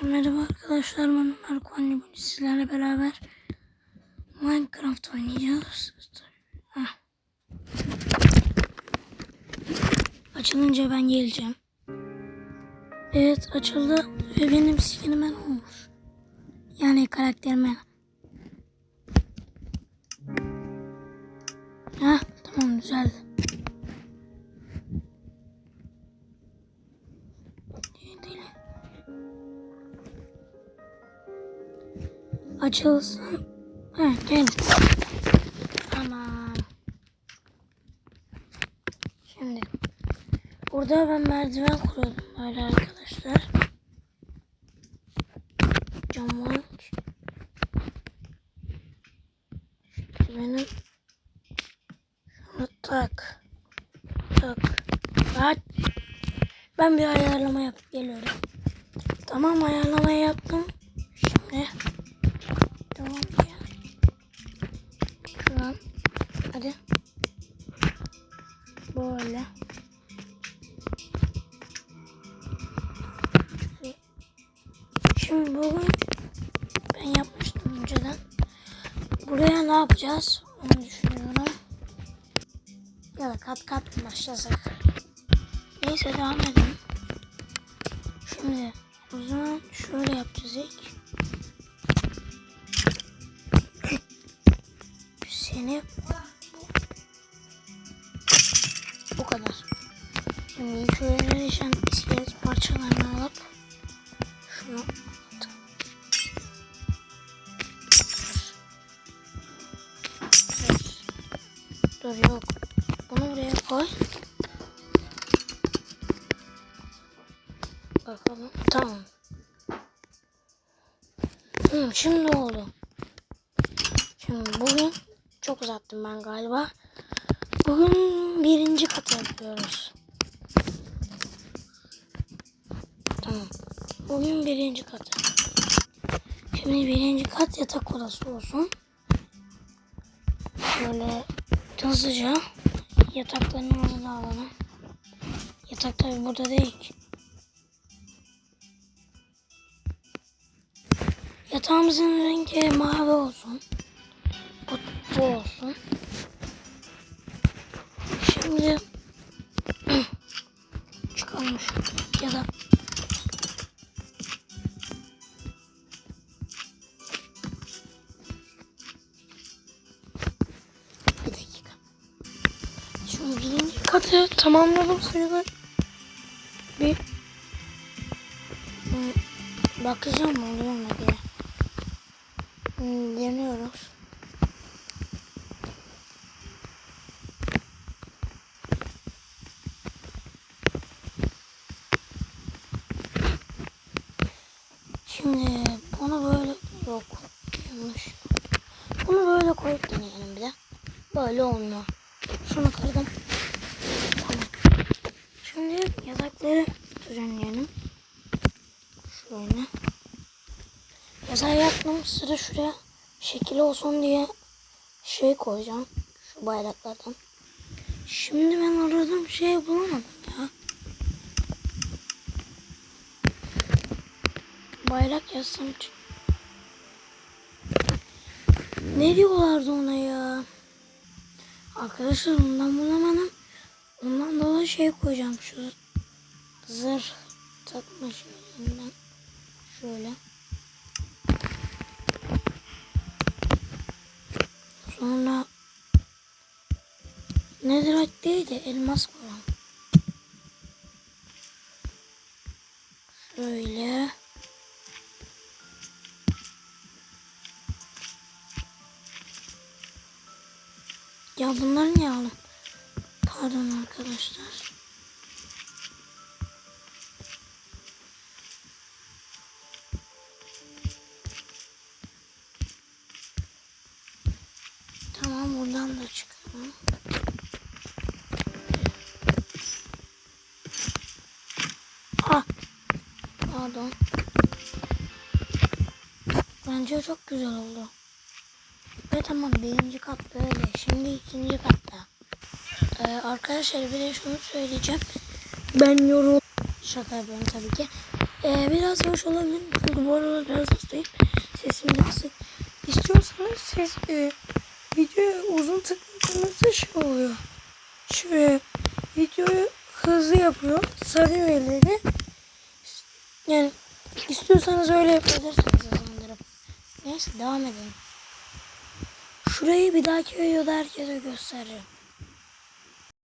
Merhaba arkadaşlar ben Ömer Konya'yı bugün sizlerle beraber Minecraft oynayacağız. Heh. Açılınca ben geleceğim. Evet açıldı ve benim skinime ne olmuş? Yani karakterime. Heh, tamam güzeldi. Açılsın. Ha gel. Tamam. Şimdi burada ben merdiven kuruyordum böyle arkadaşlar. Camlar. Şimdi benim şunu tak. Tak. Tak. Ben bir ayarlama yapıp geliyorum. Tamam ayarlamayı yaptım. Şimdi bugün ben yapmıştım önceden. Buraya ne yapacağız? Onu düşünüyorum. Ya da kat kat mı başlasak? Neyse devam edelim. Şimdi o zaman şöyle yapacağız ilk. Seni bu kadar. Şimdi şöyle değişen iskelet parçalarını alıp şunu Dur. Yok. Bunu buraya koy. Bakalım. Tamam. Hı, şimdi oldu. Şimdi bugün çok uzattım ben galiba. Bugün birinci katı yapıyoruz. Tamam. Bugün birinci katı. Şimdi birinci kat yatak odası olsun. Böyle hızlıca yatakların orada alalım. Yatak tabi burada değil ki. Yatağımızın rengi mavi olsun. Bu, bu olsun. Şimdi çıkalım şu ya da katı tamamladım sayılır. Bir Hmm, bakacağım oluyor mu diye. Hmm, deniyoruz. Şimdi bunu böyle yok yanlış. Bunu böyle koyup deneyelim bir de. Böyle olmuyor. Şunu kırdım. Tamam. Yatakları düzenleyelim. Şöyle. Yazar yaptım. Sıra şuraya şekil olsun diye şey koyacağım. Şu bayraklardan. Şimdi ben aradığım şeyi bulamadım ya. Bayrak yazsam. Ne diyorlardı ona ya? Arkadaşlar ondan bulamadım. Ondan dolayı şey koyacağım şu zırh takma şeyinden. Şöyle. Sonra nedir değil de elmas koyalım. Şöyle. Ya bunları niye aldım? Pardon arkadaşlar. Buradan da çıkalım. Ah. Pardon. Bence çok güzel oldu. Ve tamam birinci kat böyle. Şimdi ikinci katta. Ee, arkadaşlar bir de şunu söyleyeceğim. Ben yorum... Şaka yapıyorum tabii ki. Ee, biraz hoş olabilir. Çünkü bu aralar biraz hastayım. Sesim de. İstiyorsanız siz e, videoya uzun tıkladığınızda şey oluyor. Şöyle videoyu hızlı yapıyor. Sarıyor elleri. Yani istiyorsanız öyle yapabilirsiniz sanırım. Neyse devam edelim. Şurayı bir dahaki videoda herkese göstereceğim.